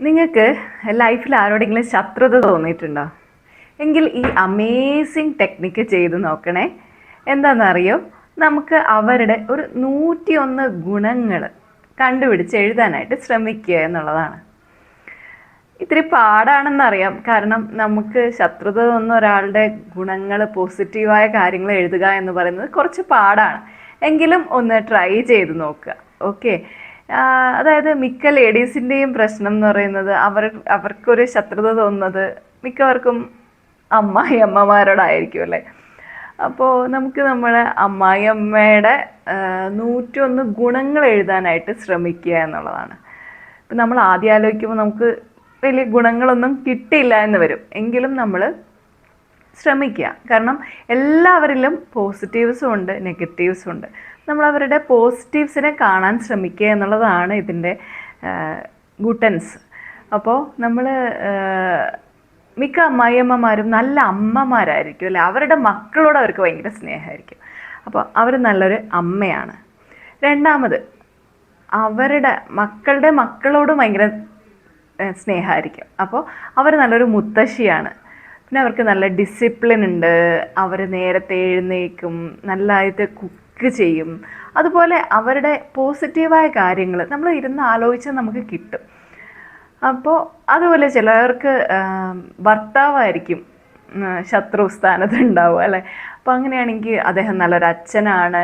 നിങ്ങൾക്ക് ലൈഫിൽ ആരോടെങ്കിലും ശത്രുത തോന്നിയിട്ടുണ്ടോ? എങ്കിൽ ഈ അമേസിങ് ടെക്നിക്ക് ചെയ്ത് നോക്കണേ. എന്താണെന്നറിയോ? നമുക്ക് അവരുടെ ഒരു നൂറ്റിയൊന്ന് ഗുണങ്ങൾ കണ്ടുപിടിച്ച് എഴുതാനായിട്ട് ശ്രമിക്കുക എന്നുള്ളതാണ്. ഇത്തിരി പാടാണെന്നറിയാം. കാരണം നമുക്ക് ശത്രുത തോന്നുന്ന ഒരാളുടെ ഗുണങ്ങൾ പോസിറ്റീവായ കാര്യങ്ങൾ എഴുതുക എന്ന് പറയുന്നത് കുറച്ച് പാടാണ്. എങ്കിലും ഒന്ന് ട്രൈ ചെയ്ത് നോക്കുക. ഓക്കെ അതായത് മിക്ക ലേഡീസിന്റെയും പ്രശ്നം എന്ന് പറയുന്നത് അവർ അവർക്കൊരു ശത്രുത തോന്നുന്നത് മിക്കവർക്കും അമ്മായി അമ്മമാരോടായിരിക്കും അല്ലേ? അപ്പോൾ നമുക്ക് നമ്മളെ അമ്മായി അമ്മയുടെ നൂറ്റൊന്ന് ഗുണങ്ങൾ എഴുതാനായിട്ട് ശ്രമിക്കുക എന്നുള്ളതാണ്. ഇപ്പം നമ്മൾ ആദ്യം ആലോചിക്കുമ്പോൾ നമുക്ക് വലിയ ഗുണങ്ങളൊന്നും കിട്ടിയില്ല എന്ന് വരും. എങ്കിലും നമ്മൾ ശ്രമിക്കുക. കാരണം എല്ലാവരിലും പോസിറ്റീവ്സും ഉണ്ട് നെഗറ്റീവ്സും ഉണ്ട്. നമ്മൾ അവരുടെ പോസിറ്റീവ്സിനെ കാണാൻ ശ്രമിക്കുക എന്നുള്ളതാണ് ഇതിന്റെ ഗുട്ടൻസ്. അപ്പോൾ നമ്മൾ മിക്ക അമ്മായിയമ്മമാരും നല്ല അമ്മമാരായിരിക്കും അല്ലെ? അവരുടെ മക്കളോട് അവർക്ക് ഭയങ്കര സ്നേഹമായിരിക്കും. അപ്പോൾ അവർ നല്ലൊരു അമ്മയാണ്. രണ്ടാമത് അവരുടെ മക്കളുടെ മക്കളോട് ഭയങ്കര സ്നേഹമായിരിക്കും. അപ്പോൾ അവർ നല്ലൊരു മുത്തശ്ശിയാണ്. പിന്നെ അവർക്ക് നല്ല ഡിസിപ്ലിൻ ഉണ്ട്. അവർ നേരത്തെ എഴുന്നേക്കും നല്ലതായിട്ട് കുക്ക് ചെയ്യും. അതുപോലെ അവരുടെ പോസിറ്റീവായ കാര്യങ്ങൾ നമ്മൾ ഇരുന്ന് ആലോചിച്ചാൽ നമുക്ക് കിട്ടും. അപ്പോൾ അതുപോലെ ചിലർക്ക് ആം, ഭർത്താവായിരിക്കും ശത്രു സ്ഥാനത്ത് ഉണ്ടാവുക അല്ലേ? അപ്പോൾ അങ്ങനെയാണെങ്കിൽ അദ്ദേഹം നല്ലൊരു അച്ഛനാണ്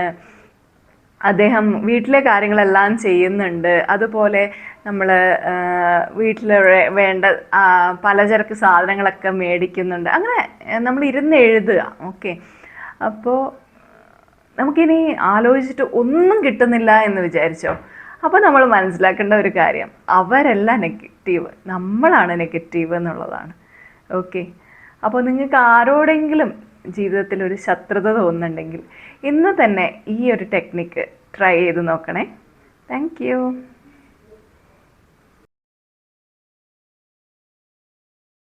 അദ്ദേഹം വീട്ടിലെ കാര്യങ്ങളെല്ലാം ചെയ്യുന്നുണ്ട്. അതുപോലെ നമ്മൾ വീട്ടിൽ വേണ്ട പലചരക്ക് സാധനങ്ങളൊക്കെ മേടിക്കുന്നുണ്ട്. അങ്ങനെ നമ്മൾ ഇരുന്ന് എഴുതുക. ഓക്കെ. അപ്പോൾ നമുക്കിനി ആലോചിച്ചിട്ട് ഒന്നും കിട്ടുന്നില്ല എന്ന് വിചാരിച്ചോ? അപ്പോൾ നമ്മൾ മനസ്സിലാക്കേണ്ട ഒരു കാര്യം. അവരല്ല നെഗറ്റീവ്. നമ്മളാണ് നെഗറ്റീവ് എന്നുള്ളതാണ്. ഓക്കെ. അപ്പോൾ നിങ്ങൾക്ക് ആരോടെങ്കിലും ജീവിതത്തിൽ ഒരു ശത്രുത തോന്നുന്നുണ്ടെങ്കിൽ ഇന്ന് തന്നെ ഈ ഒരു ടെക്നിക്ക് ട്രൈ ചെയ്ത് നോക്കണേ. താങ്ക്